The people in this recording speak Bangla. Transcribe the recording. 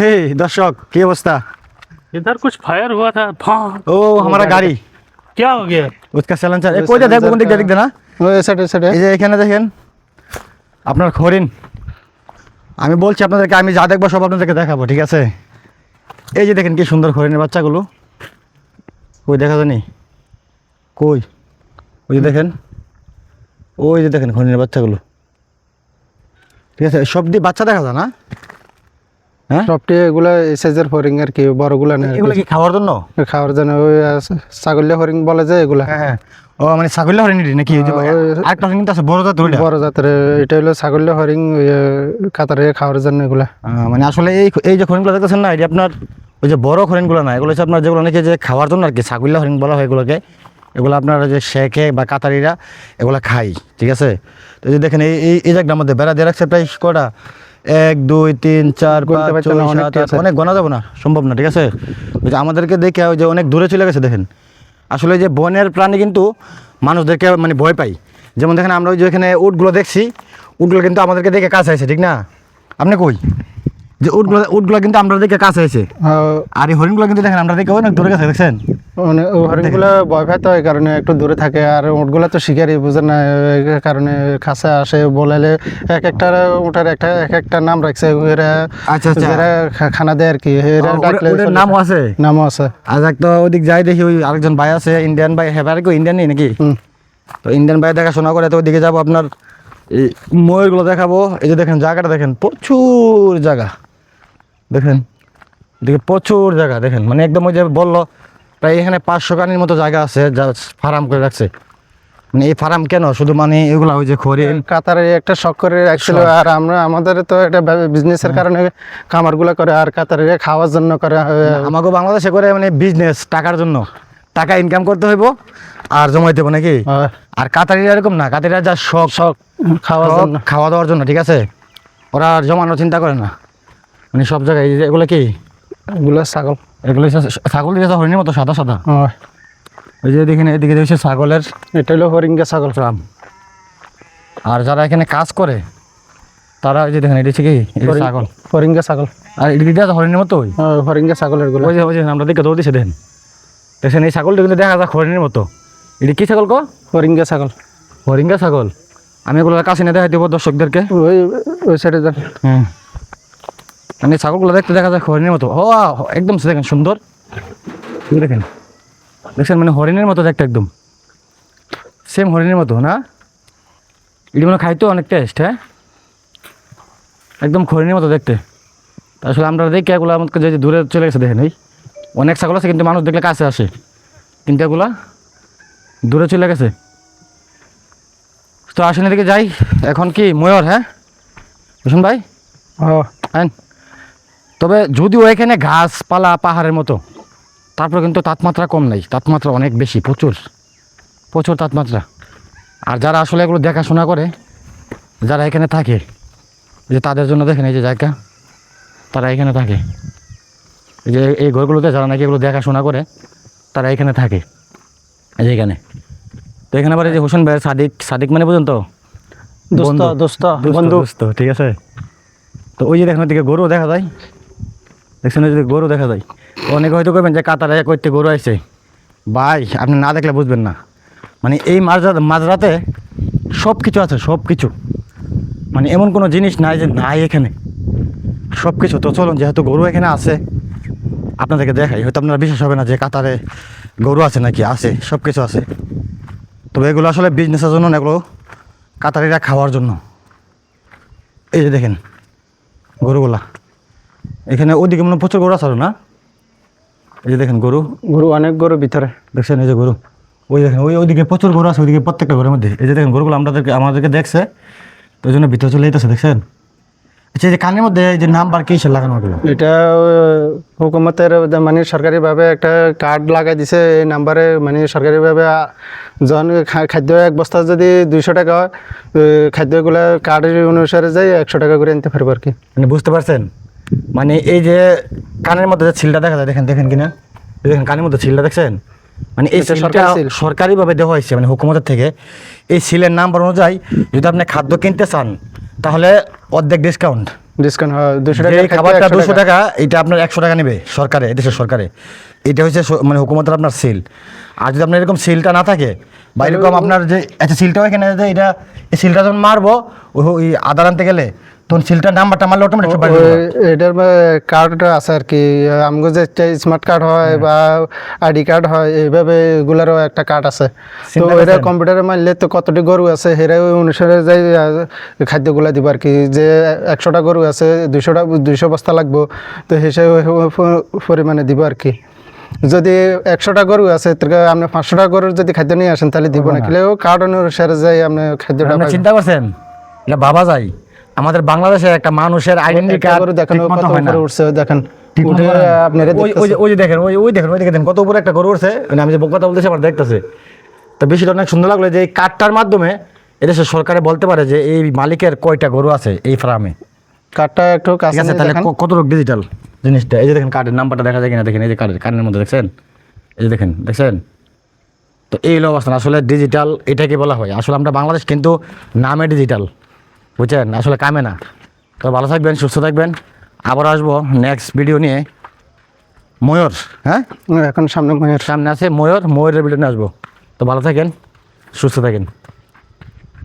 এই দর্শক কি অবস্থা इधर कुछ फायर हुआ था फां ও हमारा গাড়ি क्या हो गया उसका सिलेंसर ए কই দেখো কোন দিক দিয়ে দিক দিয়ে না ওই সাইডে সাইডে এই যে এখানে দেখেন আপনার হরিণ আমি বলছি আপনাদেরকে আমি যা দেখবো সব আপনাদেরকে দেখাবো ঠিক আছে এই যে দেখেন কি সুন্দর হরিণের বাচ্চাগুলো কই দেখা জানি কই ওই যে দেখেন ওই যে দেখেন হরিণের বাচ্চাগুলো ঠিক আছে সব দিয়ে বাচ্চা দেখা যায় না হ্যাঁ? সবটি এগুলা এই সাইজের হরিং আর কি বড়গুলা না এগুলো কি। খাওয়ার জন্য? কি। খাওয়ার জন্য ওই হরিং বলে যে এগুলা। হ্যাঁ হ্যাঁ। ও মানে ছাগলের নাকি? হ্যাঁ, আরেকটা আছে বড় জাতের ওইটা? বড় জাতের এটা হলো ছাগলিয়া হরিং কাতারে খাওয়ার জন্য এগুলা। মানে আসলে এই এই যে হরিণগুলো দেখতেছেন না এটা আপনার ওই যে বড় হরিণগুলো না এগুলো হচ্ছে আপনার যেগুলো নাকি যে খাওয়ার জন্য আর কি হরিণ বলা হয় এগুলোকে এগুলো আপনার যে শেখে বা কাতারিরা এগুলো খাই ঠিক আছে? তো যে দেখেন এই এই এই জায়গাটার মধ্যে বেড়া দিয়ে রাখছে প্রায় কটা এক দুই তিন চার পাঁচ ছয় সাত আট অনেক গোনা যাব না সম্ভব না ঠিক আছে? যে আমাদেরকে দেখে ওই যে অনেক দূরে চলে গেছে দেখেন। আসলে যে বনের প্রাণী কিন্তু মানুষদেরকে মানে ভয় পাই যেমন দেখেন আমরা ওই যে এখানে উটগুলো দেখছি উটগুলো কিন্তু আমাদেরকে দেখে কাছে আছে ঠিক না? আপনি কই? যে উটগুলো উটগুলো কিন্তু আমরা দেখে কাছে আছে আর এই হরিণগুলো কিন্তু দেখেন আমরা দেখে অনেক দূরে গেছে দেখছেন? মানে হরিণগুলো ভয় পায় তো এই কারণে একটু দূরে থাকে আর উটগুলো তো শিকারি বুঝে না কারণে কাছে আসে বলালে এক একটা উঠার একটা এক একটা নাম রাখছে এরা আচ্ছা, আচ্ছা। খানা দেয় আর কি এরা ডাকলে নামও আছে? নামও আছে। আজ এক তো ওদিক যাই দেখি ওই আরেকজন ভাই আছে ইন্ডিয়ান ভাই হ্যাঁ কি ইন্ডিয়ান নেই নাকি? হুম। তো ইন্ডিয়ান ভাই দেখাশোনা করে তো ওইদিকে যাব আপনার এই ময়ূরগুলো দেখাবো। এই যে দেখেন জায়গাটা দেখেন প্রচুর জায়গা। দেখেন এদিকে প্রচুর জায়গা দেখেন মানে একদম ওই যে বলল প্রায় এখানে পাঁচশো কানির মতো জায়গা আছে যা ফার্ম করে রাখছে। মানে এই ফার্ম কেন? শুধু মানে এগুলা ওই যে খরিন? কাতারে একটা শখ করে রাখছিল। আর আমরা আমাদের তো এটা বিজনেসের কারণে খামারগুলো করে আর কাতারে খাওয়ার জন্য করে আমাকে বাংলাদেশে করে মানে বিজনেস টাকার জন্য। টাকা ইনকাম করতে হইব আর জমাইতে দেবো নাকি? আর কাতারিরা এরকম না কাতারিরা যা শখ শখ খাওয়া খাওয়া দাওয়ার জন্য ঠিক আছে? ওরা আর জমানোর চিন্তা করে না। মানে সব জায়গায় এগুলো কি? এগুলো ছাগল। এগুলো ছাগল দিয়েছে হরিণের মতো সাদা সাদা। ওই যে দেখেন এদিকে হচ্ছে ছাগলের এটা হলো হরিঙ্গা ছাগল। ফার্ম আর যারা এখানে কাজ করে তারা এই যে দেখেন এটি যে ছাগল। হরিঙ্গা ছাগল। আর দিয়ে হরিণের মতো ওই আহ, হরিঙ্গা ছাগলেরগুলো ওই যে ওই যে আমরা দিকে দৌড় দিছে দেখেন। দেখছেন এই ছাগলটা কিন্তু দেখা যায় হরিণের মতো। এটি কি ছাগল কো হরিঙ্গা ছাগল। হরিঙ্গা ছাগল। আমি এগুলো কাছে নিয়ে দেখাই দেবো দর্শকদেরকে। ওই ওই সাইডে যান। হুম। মানে ছাগলগুলো দেখতে দেখা যায় হরিণের মতো। ও একদম দেখেন সুন্দর। দেখেন দেখছেন মানে হরিণের মতো দেখতে একদম। সেম হরিণের মতো না? এটি মানে খাইতো অনেক টেস্ট হ্যাঁ? একদম হরিণের মতো দেখতে। আসলে আমরা দেখি এগুলো আমাকে যে দূরে চলে গেছে দেখেন এই। অনেক ছাগল আছে কিন্তু মানুষ দেখলে কাছে আসে। কিন্তু এগুলা দূরে চলে গেছে। তো আসেন এদিকে যাই। এখন কি ময়ূর হ্যাঁ? ভাই? ও হ্যাঁ তবে যদিও এখানে গাছপালা পাহাড়ের মতো তারপর কিন্তু তাপমাত্রা কম নাই। তাপমাত্রা অনেক বেশি প্রচুর প্রচুর তাপমাত্রা। আর যারা আসলে এগুলো দেখাশোনা করে যারা এখানে থাকে যে তাদের জন্য দেখেন এই যে জায়গা তারা এখানে থাকে। এই যে এই ঘরগুলোতে যারা নাকি এগুলো দেখাশোনা করে তারা এখানে থাকে। এই যে এখানে। তো এখানে আবার এই যে হোসেন ভাইয়ের সাদিক সাদিক মানে বুঝুন তো দোস্ত বন্ধু। দোস্ত বন্ধু বন্ধু। দোস্ত ঠিক আছে। তো ওই যে দেখেন ওইদিকে গরু দেখা যায়। দেখছেন ওই যে গরু দেখা যায়। অনেকে হয়তো করবেন যে কাতারে করতে গরু আইছে। ভাই, আপনি না দেখলে বুঝবেন না। মানে এই মাঝরা মাঝরাতে সব কিছু আছে সব কিছু মানে এমন কোনো জিনিস নাই যে নাই এখানে। সব কিছু তো চলুন, যেহেতু গরু এখানে আছে, আপনাদেরকে দেখাই। হয়তো আপনারা বিশ্বাস হবে না যে কাতারে গরু আছে নাকি আছে সব কিছু আছে। তবে এগুলো আসলে বিজনেসের জন্য না, এগুলো কাতারিরা খাওয়ার জন্য। এই যে দেখেন, গরুগুলা। এখানে ওদিকে মনে প্রচুর গরু আছে না? এই যে দেখেন গরু। গরু অনেক গরু ভিতরে। দেখছেন এই যে গরু। ওই দেখেন ওই ওইদিকে প্রচুর গরু আছে ওইদিকে প্রত্যেকটা ঘরের মধ্যে। এই যে দেখেন গরুগুলো আমাদেরকে আমাদেরকে দেখছে তো ওই জন্য ভিতরে চলে যেতেছে দেখছেন? আচ্ছা এই যে কানের মধ্যে এই যে নাম্বার কি লাগানো এটা হুকুমতের মানে সরকারিভাবে একটা কার্ড লাগাই দিছে এই নাম্বারে মানে সরকারিভাবে জন খাদ্য এক বস্তা যদি দুইশো টাকা হয় খাদ্যগুলো কার্ডের অনুসারে যাই একশো টাকা করে আনতে পারব আর কি। মানে বুঝতে পারছেন? মানে এই যে কানের মধ্যে যে ছিলটা দেখা যায় দেখেন দেখেন কিনা? দেখেন কানের মধ্যে ছিলটা দেখছেন? মানে এই সরকারি। সরকারিভাবে দেওয়া হয়েছে মানে হুকুমতের থেকে। এই সিলের নাম্বার অনুযায়ী যদি আপনি খাদ্য কিনতে চান তাহলে অর্ধেক ডিসকাউন্ট ডিসকাউন্ট হয় দুশো টাকা খাবারটা দুশো টাকা। এটা আপনার একশো টাকা নেবে সরকারে এদেশের সরকারে। এটা হচ্ছে মানে হুকুমতের আপনার সিল। আর যদি আপনার এরকম সিলটা না থাকে বা এরকম আপনার যে আচ্ছা সিলটাও এখানে এটা এই সিলটা যখন মারবো ওই- ওই আনতে গেলে তখন সিলটার নাম্বারটা মারলে অটোমেটিক সব এটার কার্ডটা আছে আর কি। আমগো যে স্মার্ট কার্ড হয় বা আইডি কার্ড হয় এইভাবে এগুলারও একটা কার্ড আছে। তো এটা কম্পিউটারে মারলে তো কতটি গরু আছে সেটা ওই অনুসারে যাই খাদ্যগুলা দিব আর কি। যে একশোটা গরু আছে দুইশোটা দুইশো বস্তা লাগবো তো হিসেবে পরিমাণে দিব আর কি। যদি একশোটা গরু আছে আপনি পাঁচশোটা গরুর যদি খাদ্য নিয়ে আসেন তাহলে দিব না। খেলেও কার্ড অনুসারে যাই আপনি খাদ্যটা চিন্তা করছেন? এটা ভাবা যায়। আমাদের বাংলাদেশে একটা মানুষের আইডেন্টি কার্ড দেখেন কত উপরে উঠছে দেখেন ওই- যে- দেখেন ওই ওই দেখেন ওই দেখেন কত উপরে একটা গরু উঠছে। মানে আমি যে কথা বলতেছি আমার দেখতেছে। তো বেশিটা অনেক সুন্দর লাগল যে এই কার্ডটার মাধ্যমে এদেশের সরকারে বলতে পারে যে এই মালিকের কয়টা গরু আছে এই ফার্মে। কার্ডটা একটু কাছে আছে তাহলে। কত লোক ডিজিটাল জিনিসটা? এই যে দেখেন কার্ডের নাম্বারটা দেখা যায় কিনা দেখেন এই যে কার্ডের কার্ডের মধ্যে দেখছেন? এই যে দেখেন দেখছেন? তো এই হলো অবস্থান আসলে ডিজিটাল এটাকে বলা হয়। আসলে আমরা বাংলাদেশ কিন্তু নামে ডিজিটাল বুঝছেন? আসলে কামে না। তো ভালো থাকবেন সুস্থ থাকবেন। আবার আসব নেক্সট ভিডিও নিয়ে। ময়ূর হ্যাঁ? এখন সামনে ময়ূর। সামনে আছে ময়ূর ময়ূরের ভিডিও নিয়ে আসব। তো ভালো থাকেন সুস্থ থাকেন।